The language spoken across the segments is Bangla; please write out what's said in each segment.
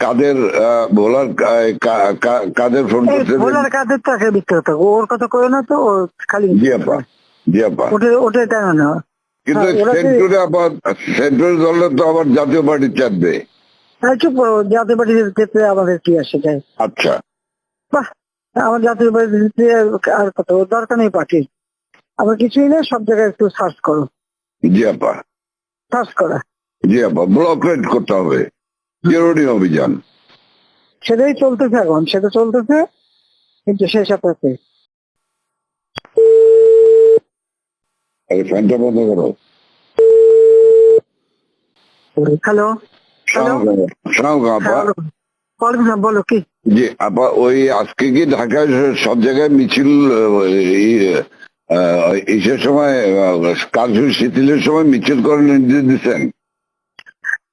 কাদের কা- কাদের ফোন করছে? ভোলার কাদের তো আগে বিক্রি ওর কথা কয়ে না তো খালি জি আপা জি আপা। ওটা ওটাই টানা না। কিন্তু হ্যাঁ, সেন্টুরে আবার সেন্ট্রাল দলে তো আবার জাতীয় পার্টি চাপবে। হ্যাঁ চুপ করো জাতীয় পার্টি যেতে আমাদের কি আসে যায়? আচ্ছা। বাহ আমার জাতীয় পার্টি আর কত দরকার নেই পার্টির আমার কিছুই না সব জায়গায় একটু সার্চ করো। জি আপা। সার্চ করা। জি আপা ব্লক রেড করতে হবে। অভিযান। সেটাই চলতেছে এখন সেটা চলতেছে কিন্তু আছে। আরে ফ্যানটা বন্ধ করো। হ্যালো বলো কি? জি আপা ওই আজকে কি ঢাকায় সব জায়গায় মিছিল ইসের সময় কার্ফিউ শিথিলের সময় মিছিল করার নির্দেশ দিচ্ছেন?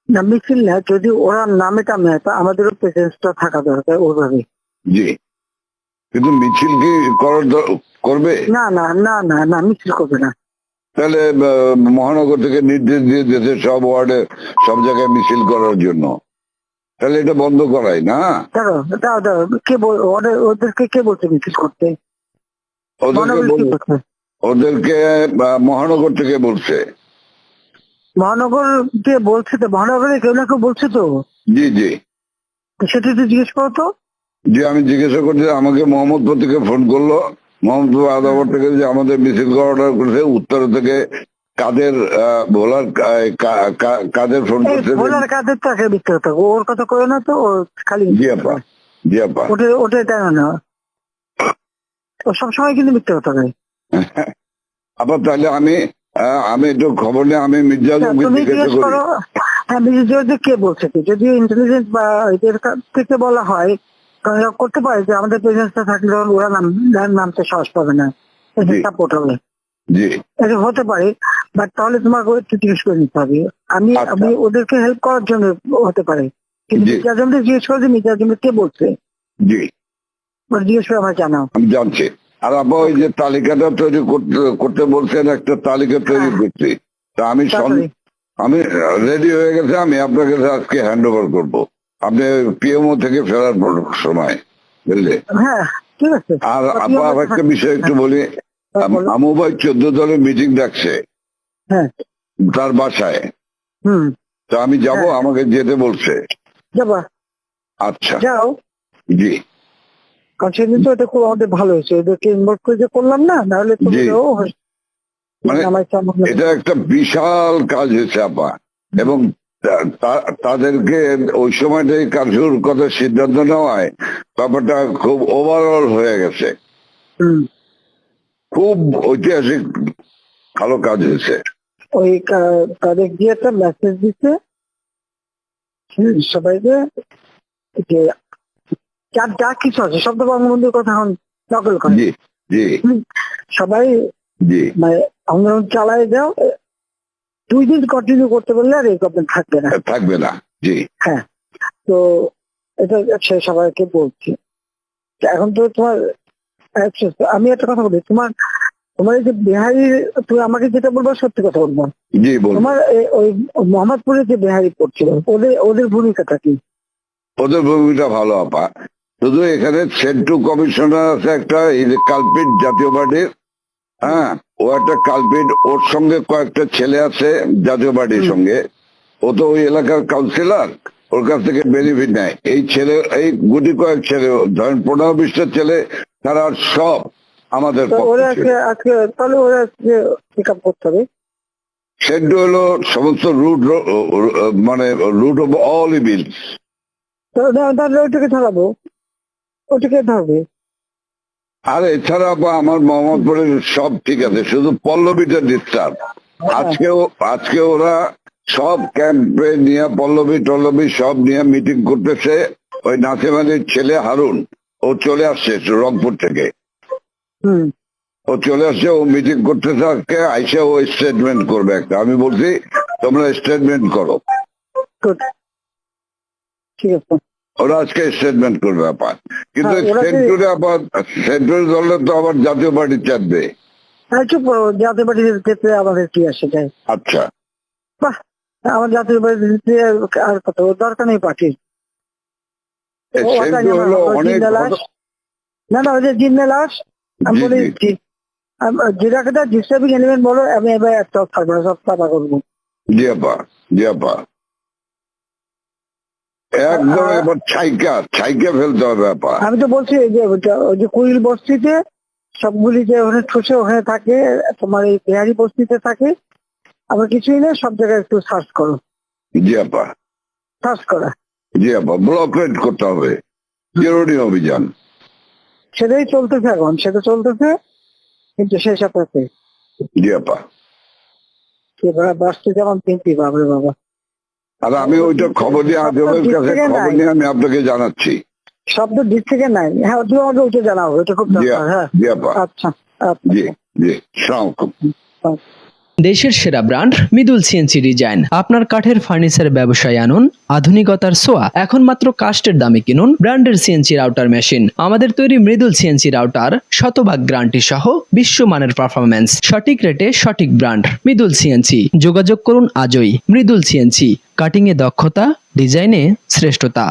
না মিছিল না যদি ওরা নামে টামে তা আমাদেরও প্রেসেন্সটা থাকা দরকার ওইভাবে জি। কিন্তু মিছিল কি করবে? না না না না না মিছিল করবে না। তাহলে মহানগর থেকে নির্দেশ দিয়ে দিয়েছে সব ওয়ার্ডে সব জায়গায় মিছিল করার জন্য। তাহলে এটা বন্ধ করাই না? কে বল- ওদের- ওদেরকে কে বলছে মিছিল করতে? ওদেরকে ওদেরকে মহানগর থেকে বলছে। মহানগর কে বলছে তো মহানগরে কেউ না কেউ বলছে তো? জি জি। সেটা একটু জিজ্ঞেস করো তো। যে আমি জিজ্ঞাসা করছি আমাকে মোহাম্মদপুর থেকে ফোন করল। মোহাম্মদপুর আদাবর থেকে যে আমাদের মিছিল অর্ডার করেছে উত্তর থেকে কাদের ভোলার কাদের ফোন করছে? ভোলার কাদের তো আগে বিক্রি ওর কথা কয়ে না তো খালি জি আপা। জি আপা। ওটাই ওটাই টানা না? ও সবসময় কিন্তু কথা কয়। আবার তাহলে আমি আমি একটু খবর নিয়ে আমি মির্জা আলমকে তুমি জিজ্ঞাসা জিজ্ঞেস করি। করো হ্যাঁ মিসেস জর্জ কে বলছে যদি ইন্টেলিজেন্স বা এদের থেকে বলা হয় করতে পারে যে আমাদের প্রেজেন্সটা থাকলে ওরা নাম নাম- নামতে সাহস পাবে না। সাপোর্ট হবে। এটা হতে পারে বাট তাহলে তোমাকে একটু জিজ্ঞেস করে নিতে হবে। আমি আচ্ছা। আমি ওদেরকে হেল্প করার জন্য হতে পারে। কিন্তু। মির্জা জিজ্ঞেস করে যে মির্জা কে বলছে। জি। জিজ্ঞেস করে আমার জানাও। আমি জানছি। আর আপা ওই যে তালিকাটা তৈরি করতে করতে বলছেন একটা তালিকা তৈরি হ্যাঁ। করছি। তা আমি আমি রেডি হয়ে গেছে আমি আপনার কাছে আজকে হ্যান্ড ওভার করব। আপনি পিএমও থেকে ফেরার সময় বুঝলে? হ্যাঁ আর আপা আর একটা বিষয় একটু বলি। হ্যাঁ, আমু ভাই চোদ্দ দলের মিটিং ডাকছে। তার বাসায়। হুম। তো আমি যাব। আমাকে যেতে বলছে। আচ্ছা। যাও। জি। কারণ সেদিন তো এটা খুব আমাদের ভালো হয়েছে। ওদেরকে ইনভলভ করে যে করলাম না নাহলে তো মানে এটা একটা বিশাল কাজ হয়েছে আপা এবং তাদেরকে ওই সময়টাই কারফিউর কথা সিদ্ধান্ত নেওয়ায় ব্যাপারটা খুব ওভারঅল হয়ে গেছে। খুব ঐতিহাসিক ভালো কাজ হয়েছে। ওই তাদের গিয়ে একটা মেসেজ দিচ্ছে সবাইকে যে যার যা কিছু আছে শব্দ বঙ্গবন্ধুর কথা এখন নকল করে। সবাই জি। মানে আন্দোলন চালায় দাও দুই দিন কন্টিনিউ করতে পারলে আর এই গভর্নমেন্ট থাকবে না। থাকবে না জি। হ্যাঁ তো এটা সে সবাইকে বলছি। এখন তো তোমার আচ্ছা, আমি একটা কথা বলি তোমার তোমার এই যে বিহারি তুমি আমাকে যেটা বলব সত্যি কথা বলব। তোমার ওই মোহাম্মদপুরে যে বিহারি পড়ছিল ওদের ওদের ভূমিকাটা কি? ওদের ভূমিকা ভালো আপা। শুধু এখানে সেন্টু কমিশনার আছে একটা কালপিট জাতীয় পার্টির হ্যাঁ? ও একটা কালপিট ওর সঙ্গে কয়েকটা ছেলে আছে জাতীয় পার্টির সঙ্গে। ও তো ওই এলাকার কাউন্সিলর ওর কাছ থেকে বেনিফিট নেয়। এই ছেলে এই গুটি কয়েক ছেলে ধরেন পনেরো বিশটা ছেলে তারা সব আমাদের সেন্টু হলো সমস্ত রুট মানে রুট অফ অল ইভিলস তাহলে ওইটাকে ওটাকে ধরবে আর এছাড়া আমার মোহাম্মদপুরের সব ঠিক আছে শুধু পল্লবীটা ডিস্টার্ব আজকেও আজকে ওরা সব ক্যাম্পে নিয়ে পল্লবী টল্লবী সব নিয়ে মিটিং করতেছে। ওই নাসিম আলীর ছেলে হারুন ও চলে আসছে রংপুর থেকে। হুম। ও চলে আসছে ও মিটিং করতেছে আজকে আইসে ও স্টেটমেন্ট করবে একটা। আমি বলছি তোমরা স্টেটমেন্ট করো। ঠিক আছে। ওরা আজকে স্টেটমেন্ট করবে আপার কিন্তু হ্যাঁ, সেন্টুরে আবার সেন্ট্রাল দলে তো আবার জাতীয় পার্টি চাপবে। হ্যাঁ চুপ জাতীয় পার্টি যেতে আমাদের কি আসে যায়? আচ্ছা। বাহ আমার জাতীয় পার্টি আর কত? দরকার নেই পার্টির না না ওই যে জিন্দা লাশ আমি বলে। দিচ্ছি যেটাকে ডিস্টার্বিং এলিমেন্ট বলো আমি এবার একটা থাকবে সব করব। জি আপা জি আপা। একদম আর- এবার ছাইকা ছাইকা ফেলতে হবে আপা আমি তো বলছি এই যে ওই যে কুইল বস্তিতে সবগুলি যে ওখানে ঠুসে ওখানে থাকে তোমার এই বিহারি বস্তিতে থাকে আবার কিছুই নেই সব জায়গায় একটু সার্চ করো। জি আপা। সার্চ করা। জি আপা ব্লক করতে হবে। জরুরি অভিযান। সেটাই চলতেছে এখন সেটা চলতেছে কিন্তু সেই সাথে জি আপা। বাসতে যেমন তিনটি বাবরে বাবা। আর আমি ওইটা খবর দিয়ে আজমের কাছে খবর নিয়ে আমি আপনাকে জানাচ্ছি। শব্দ দিক থেকে নাই। হ্যাঁ তুমি আমাকে ওইটা জানাব এটা খুব দরকার হ্যাঁ। আচ্ছা আচ্ছা। জি জি সালাম দেশের সেরা ব্র্যান্ড মৃদুল সিএনসি ডিজাইন। আপনার কাঠের ফার্নিচার ব্যবসায় আনুন, আধুনিকতার সোয়া এখন মাত্র কাস্টের দামে কিনুন ব্র্যান্ডের সিএনসি রাউটার মেশিন। আমাদের তৈরি মৃদুল সিএনসি রাউটার শতভাগ গ্যারান্টি সহ বিশ্বমানের পারফরম্যান্স সঠিক রেটে সঠিক ব্র্যান্ড। মৃদুল সিএনসি যোগাযোগ করুন আজই। মৃদুল সিএনসি কাটিং এ দক্ষতা, ডিজাইনে শ্রেষ্ঠতা।